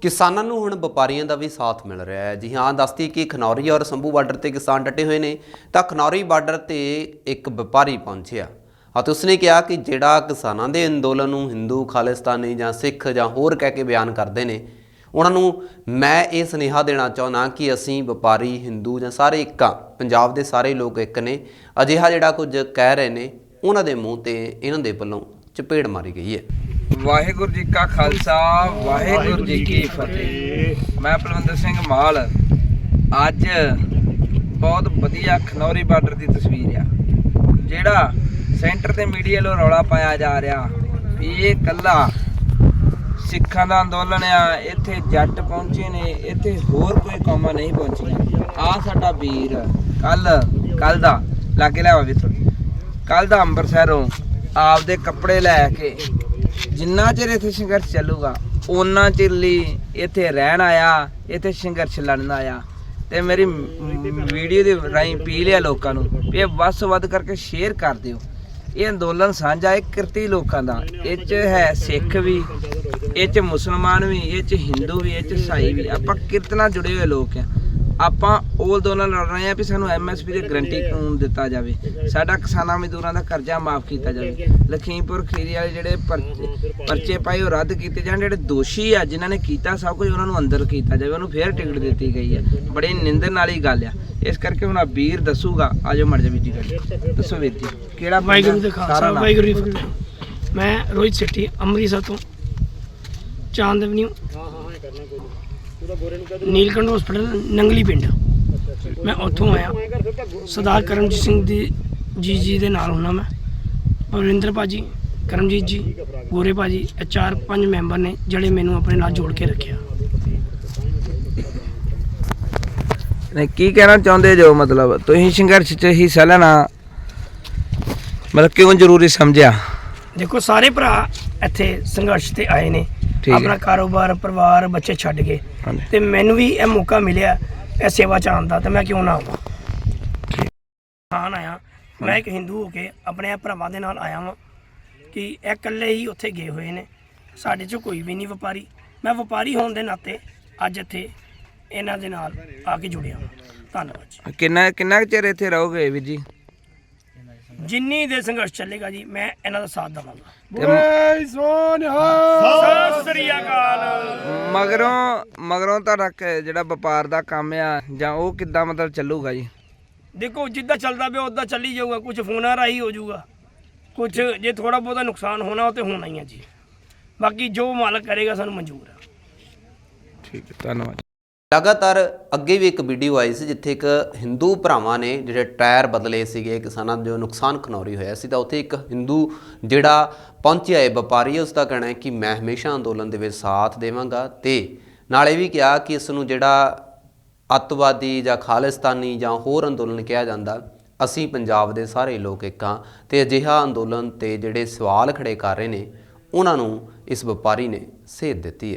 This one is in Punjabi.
ਕਿਸਾਨਾਂ ਨੂੰ ਹੁਣ ਵਪਾਰੀਆਂ ਦਾ ਵੀ ਸਾਥ ਮਿਲ ਰਿਹਾ ਹੈ। ਜੀ ਹਾਂ, ਦੱਸਦੀ ਕਿ ਖਨੌਰੀ ਔਰ ਸੰਭੂ ਬਾਰਡਰ ਤੇ ਕਿਸਾਨ ਡਟੇ ਹੋਏ ਨੇ, ਤਾਂ ਖਨੌਰੀ ਬਾਰਡਰ ਤੇ ਇੱਕ ਵਪਾਰੀ ਪਹੁੰਚਿਆ। ਅਤੇ ਉਸਨੇ ਕਿਹਾ ਕਿ ਜਿਹੜਾ ਕਿਸਾਨਾਂ ਦੇ ਅੰਦੋਲਨ ਨੂੰ ਹਿੰਦੂ, ਖਾਲਿਸਤਾਨੀ ਜਾਂ ਸਿੱਖ ਜਾਂ ਹੋਰ ਕਹਿ ਕੇ ਬਿਆਨ ਕਰਦੇ ਨੇ, ਉਹਨਾਂ ਨੂੰ ਮੈਂ ਇਹ ਸੁਨੇਹਾ ਦੇਣਾ ਚਾਹੁੰਦਾ ਕਿ ਅਸੀਂ ਵਪਾਰੀ, ਹਿੰਦੂ ਜਾਂ ਸਾਰੇ ਇੱਕ ਆ ਪੰਜਾਬ ਦੇ ਸਾਰੇ ਲੋਕ ਇੱਕ ਨੇ, ਅਜਿਹਾ ਜਿਹੜਾ ਕੁਝ ਕਹਿ ਰਹੇ ਨੇ, ਉਹਨਾਂ ਦੇ ਮੂੰਹ ਤੇ ਇਹਨਾਂ ਦੇ ਵੱਲੋਂ ਚਪੇੜ ਮਾਰੀ ਗਈ ਹੈ। ਵਾਹਿਗੁਰੂ ਜੀ ਕਾ ਖਾਲਸਾ, ਵਾਹਿਗੁਰੂ ਜੀ ਕੀ ਫਤਿਹ। ਮੈਂ ਪਲਵਿੰਦਰ ਸਿੰਘ ਮਾਲ। ਅੱਜ ਬਹੁਤ ਵਧੀਆ ਖਨੌਰੀ ਬਾਰਡਰ ਦੀ ਤਸਵੀਰ ਆ। ਜਿਹੜਾ ਸੈਂਟਰ ਤੇ ਮੀਡੀਆ ਲੋ ਰੌਲਾ ਪਾਇਆ ਜਾ ਰਿਹਾ, ਵੀ ਇਹ ਕੱਲਾ ਸਿੱਖਾਂ ਦਾ ਅੰਦੋਲਨ ਆ, ਇੱਥੇ ਜੱਟ ਪਹੁੰਚੇ ਨੇ, ਇੱਥੇ ਹੋਰ ਕੋਈ ਕੌਮਾਂ ਨਹੀਂ ਪਹੁੰਚੀਆਂ। ਆ ਸਾਡਾ ਵੀਰ, ਕੱਲ ਕੱਲ ਦਾ, ਲਾਗੇ ਲਿਆਵਾ ਵੀ ਕੱਲ ਦਾ ਅੰਮ੍ਰਿਤਸਰੋਂ ਆਪਦੇ ਕੱਪੜੇ ਲੈ ਕੇ ਜਿੰਨਾ ਚਿਰ ਇੱਥੇ ਸੰਘਰਸ਼ ਚੱਲੂਗਾ ਉਹਨਾਂ ਚਿਰ ਲਈ ਇੱਥੇ ਰਹਿਣ ਆਇਆ, ਇੱਥੇ ਸੰਘਰਸ਼ ਲੜਨ ਆਇਆ। ਤੇ ਮੇਰੀ ਵੀਡੀਓ ਦੇ ਰਾਹੀਂ ਪੀ ਲਿਆ ਲੋਕਾਂ ਨੂੰ ਵੀ ਇਹ ਵੱਧ ਤੋਂ ਵੱਧ ਕਰਕੇ ਸ਼ੇਅਰ ਕਰ ਦਿਓ। ਇਹ ਅੰਦੋਲਨ ਸਾਂਝਾ ਹੈ ਕਿਰਤੀ ਲੋਕਾਂ ਦਾ। ਇਹ ਚ ਹੈ ਸਿੱਖ ਵੀ, ਇਹ ਚ ਮੁਸਲਮਾਨ ਵੀ, ਇਹ ਚ ਹਿੰਦੂ ਵੀ, ਇਹ ਚ ਈਸਾਈ ਵੀ। ਆਪਾਂ ਕਿਰਤ ਨਾਲ ਜੁੜੇ ਹੋਏ ਲੋਕ ਆ। ਆਪਾਂ ਉਹ ਅੰਦੋਲਨ ਲੜ ਰਹੇ ਆ ਵੀ ਸਾਨੂੰ ਐਮਐਸਪੀ ਦੀ ਗਰੰਟੀ ਕਾਨੂੰਨ ਦਿੱਤਾ ਜਾਵੇ। ਸਾਡਾ ਕਿਸਾਨਾਂ ਮਜ਼ਦੂਰਾਂ ਦਾ ਕਰਜ਼ਾ ਮਾਫ ਕੀਤਾ ਜਾਵੇ। ਲਖੀਮਪੁਰ ਖੀਰੀ ਵਾਲੇ ਜਿਹੜੇ ਪਰਚੇ ਪਾਏ ਉਹ ਰੱਦ ਕੀਤੇ ਜਾਣ। ਜਿਹੜੇ ਦੋਸ਼ੀ ਆ ਜਿਨ੍ਹਾਂ ਨੇ ਕੀਤਾ ਸਭ ਕੁਝ ਉਹਨਾਂ ਨੂੰ ਅੰਦਰ ਕੀਤਾ ਜਾਵੇ। ਉਹਨੂੰ ਫੇਰ ਟਿਕਟ ਦਿੱਤੀ ਗਈ ਹੈ। ਬੜੀ ਨਿੰਦਨ ਵਾਲੀ ਗੱਲ ਆ। ਇਸ ਕਰਕੇ ਹੁਣ ਆ ਵੀਰ ਦੱਸੂਗਾ। ਆਜੋ ਮਰ ਜਾ ਵੀਰ ਜੀ ਗੱਲ ਦੱਸੋ ਵੀਰ ਜੀ ਕਿਹੜਾ? ਵਾਹਿਗੁਰੂ ਸਾਰਾ ਖਾਲਸਾ। ਵਾਹਿਗੁਰੂ ਕੀ ਫਤਿਹ। ਮੈਂ ਰੋਹਿਤ ਸੇਠੀ ਅੰਮ੍ਰਿਤਸਰ ਤੋਂ ਚਾਂਦ ਐਵਨਿਊ ਨੀਲਕੰਠ ਹਸਪੀਟਲ ਨੰਗਲੀ ਪਿੰਡ। ਮੈਂ ਉੱਥੋਂ ਆਇਆ। ਸਰਦਾਰ ਕਰਮਜੀਤ ਸਿੰਘ ਦੀ ਜੀ ਜੀ ਦੇ ਨਾਲ ਹੁਣਾ ਮੈਂ। ਪਵਿੰਦਰ ਭਾਜੀ ਕਰਮਜੀਤ ਜੀ ਗੋਰੇ ਭਾਜੀ ਇਹ ਚਾਰ ਪੰਜ ਮੈਂਬਰ ਨੇ ਜਿਹੜੇ ਮੈਨੂੰ ਆਪਣੇ ਨਾਲ ਜੋੜ ਕੇ ਰੱਖਿਆ। ਨਹੀਂ ਕੀ ਕਹਿਣਾ ਚਾਹੁੰਦੇ ਜੋ ਮਤਲਬ ਤੁਸੀਂ ਸੰਘਰਸ਼ 'ਚ ਹਿੱਸਾ ਲੈਣਾ ਮਤਲਬ ਕਿਉਂ ਜ਼ਰੂਰੀ ਸਮਝਿਆ? ਦੇਖੋ ਸਾਰੇ ਭਰਾ ਇੱਥੇ ਸੰਘਰਸ਼ ਤੇ ਆਏ ਨੇ। ਠੀਕ ਹੈ। ਆਪਣਾ ਕਾਰੋਬਾਰ ਪਰਿਵਾਰ ਬੱਚੇ ਛੱਡ ਕੇ ਹਾਂਜੀ। ਤੇ ਮੈਨੂੰ ਵੀ ਇਹ ਮੌਕਾ ਮਿਲਿਆ ਇਹ ਸੇਵਾ ਚ ਆਉਣ ਦਾ ਤੇ ਮੈਂ ਕਿਉਂ ਨਾ ਆਵਾਂ? ਹਾਂ ਆਇਆ ਮੈਂ ਇੱਕ ਹਿੰਦੂ ਹੋ ਕੇ ਆਪਣੇ ਭਰਾਵਾਂ ਦੇ ਨਾਲ ਆਇਆ ਵਾਂ ਕਿ ਇਹ ਇਕੱਲੇ ਹੀ ਉੱਥੇ ਗਏ ਹੋਏ ਨੇ। ਸਾਡੇ ਚ ਕੋਈ ਵੀ ਨਹੀਂ ਵਪਾਰੀ। ਮੈਂ ਵਪਾਰੀ ਹੋਣ ਦੇ ਨਾਤੇ ਅੱਜ ਇੱਥੇ ਇਹਨਾਂ ਦੇ ਨਾਲ ਆ ਕੇ ਜੁੜਿਆ ਵਾਂ। ਧੰਨਵਾਦ ਜੀ। ਕਿੰਨਾ ਕਿੰਨਾ ਕੁ ਚਿਰ ਇੱਥੇ ਰਹੋਗੇ ਵੀਰ ਜੀ? ਜਿੰਨੀ ਦੇ ਸੰਘਰਸ਼ ਚੱਲੇਗਾ ਜੀ ਮੈਂ ਇਹਨਾਂ ਦਾ ਸਾਥ ਦਵਾਂਗਾ। ਤੇ ਸਤਿ ਸ੍ਰੀ ਅਕਾਲ। ਮਗਰੋਂ ਮਗਰੋਂ ਤੁਹਾਡਾ ਜਿਹੜਾ ਵਪਾਰ ਦਾ ਕੰਮ ਆ ਜਾਂ ਉਹ ਕਿੱਦਾਂ ਮਤਲਬ ਚੱਲੂਗਾ ਜੀ? ਦੇਖੋ ਜਿੱਦਾਂ ਚੱਲਦਾ ਪਿਆ ਉਦਾਂ ਚੱਲੀ ਜਾਊਗਾ। ਕੁਝ ਫੋਨਾਂ ਰਾਹੀਂ ਹੋ ਜਾਊਗਾ। ਕੁਝ ਜੇ ਥੋੜਾ ਬਹੁਤਾ ਨੁਕਸਾਨ ਹੋਣਾ ਉਹ ਤੇ ਹੋਣਾ ਹੀ ਹੈ ਜੀ। ਬਾਕੀ ਜੋ ਮਾਲਕ ਕਰੇਗਾ ਸਾਨੂੰ ਮਨਜ਼ੂਰ ਹੈ ਠੀਕ ਹੈ ਧੰਨਵਾਦ। ਲਗਾਤਾਰ ਅੱਗੇ ਵੀ ਇੱਕ ਵੀਡੀਓ ਆਈ ਸੀ ਜਿੱਥੇ ਇੱਕ ਹਿੰਦੂ ਭਰਾਵਾਂ ਨੇ ਜਿਹੜੇ ਟਾਇਰ ਬਦਲੇ ਸੀਗੇ ਕਿਸਾਨਾਂ ਨੂੰ ਜੋ ਨੁਕਸਾਨ ਖਨੌਰੀ ਹੋਇਆ ਸੀ, ਤਾਂ ਉੱਥੇ ਇੱਕ ਹਿੰਦੂ ਜਿਹੜਾ ਪਹੁੰਚਿਆ ਹੈ ਵਪਾਰੀ, ਉਸ ਦਾ ਕਹਿਣਾ ਹੈ ਕਿ ਮੈਂ ਹਮੇਸ਼ਾ ਅੰਦੋਲਨ ਦੇ ਵਿੱਚ ਸਾਥ ਦੇਵਾਂਗਾ ਤੇ ਨਾਲੇ ਵੀ ਕਿਹਾ ਕਿ ਇਸ ਨੂੰ ਜਿਹੜਾ ਅੱਤਵਾਦੀ ਜਾਂ ਖਾਲਿਸਤਾਨੀ ਜਾਂ ਹੋਰ ਅੰਦੋਲਨ ਕਿਹਾ ਜਾਂਦਾ, ਅਸੀਂ ਪੰਜਾਬ ਦੇ ਸਾਰੇ ਲੋਕ ਇੱਕ ਹਾਂ ਤੇ ਅਜਿਹਾ ਅੰਦੋਲਨ ਤੇ ਜਿਹੜੇ ਸਵਾਲ ਖੜੇ ਕਰ ਰਹੇ ਨੇ, ਉਹਨਾਂ ਨੂੰ ਇਸ ਵਪਾਰੀ ਨੇ ਸੇਧ ਦਿੱਤੀ ਹੈ।